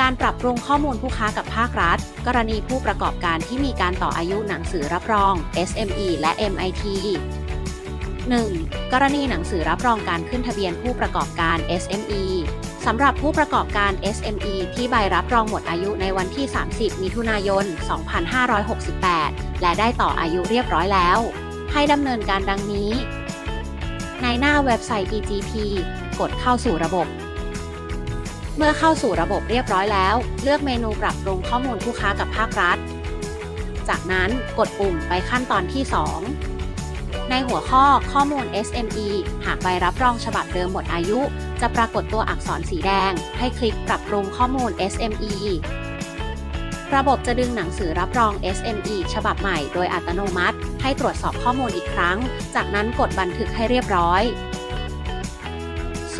การปรับปรุงข้อมูลผู้ค้ากับภาครัฐ กรณีผู้ประกอบการที่มีการต่ออายุหนังสือรับรอง SME และ MIT 1. กรณีหนังสือรับรองการขึ้นทะเบียนผู้ประกอบการ SME สำหรับผู้ประกอบการ SME ที่ใบรับรองหมดอายุในวันที่ 30 มิถุนายน 2568 และได้ต่ออายุเรียบร้อยแล้ว ให้ดำเนินการดังนี้ ในหน้าเว็บไซต์ EGP กดเข้าสู่ระบบ เมื่อเข้าสู่ระบบเรียบร้อยแล้ว เลือกเมนูปรับปรุงข้อมูลผู้ค้ากับภาครัฐ จากนั้นกดปุ่มไปขั้นตอนที่ 2 ในหัวข้อข้อมูล SME หากใบรับรองฉบับเดิมหมดอายุ จะปรากฏตัวอักษรสีแดง ให้คลิกปรับปรุงข้อมูล SME ระบบจะดึงหนังสือรับรอง SME ฉบับใหม่โดยอัตโนมัติ ให้ตรวจสอบข้อมูลอีกครั้ง จากนั้นกดบันทึกให้เรียบร้อย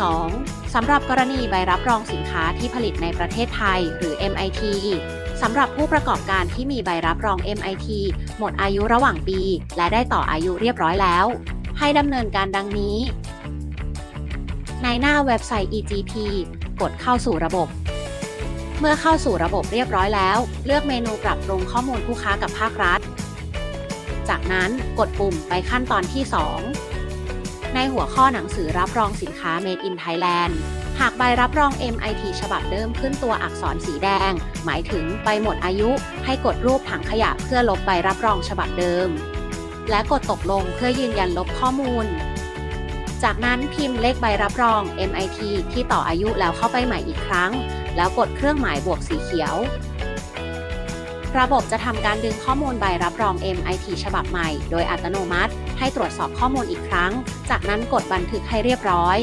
2. สำหรับกรณีใบรับรองสินค้าที่ผลิตในประเทศไทย หรือ MIT สำหรับผู้ประกอบการที่มีใบรับรอง MIT หมดอายุระหว่างปี และได้ต่ออายุเรียบร้อยแล้ว ให้ดำเนินการดังนี้ ในหน้าเว็บไซต์ EGP กดเข้าสู่ระบบ เมื่อเข้าสู่ระบบเรียบร้อยแล้ว เลือกเมนูปรับปรุงข้อมูลผู้ค้ากับภาครัฐ จากนั้นกดปุ่มไปขั้นตอนที่ 2 ในหัวข้อหนังสือรับรองสินค้า Made in Thailand หากใบรับรอง MIT ฉบับเดิมขึ้นตัวอักษรสีแดง หมายถึงใบหมดอายุ ให้กดรูปถังขยะเพื่อลบใบรับรองฉบับเดิม และกดตกลงเพื่อยืนยันลบข้อมูล จากนั้นพิมพ์เลขใบรับรอง MIT ที่ต่ออายุแล้วเข้าไปใหม่อีกครั้ง แล้วกดเครื่องหมายบวกสีเขียว ระบบจะทำการดึงข้อมูลใบรับรอง MIT ฉบับใหม่ โดยอัตโนมัติ ให้ตรวจสอบข้อมูลอีกครั้ง จากนั้นกดบันทึกให้เรียบร้อย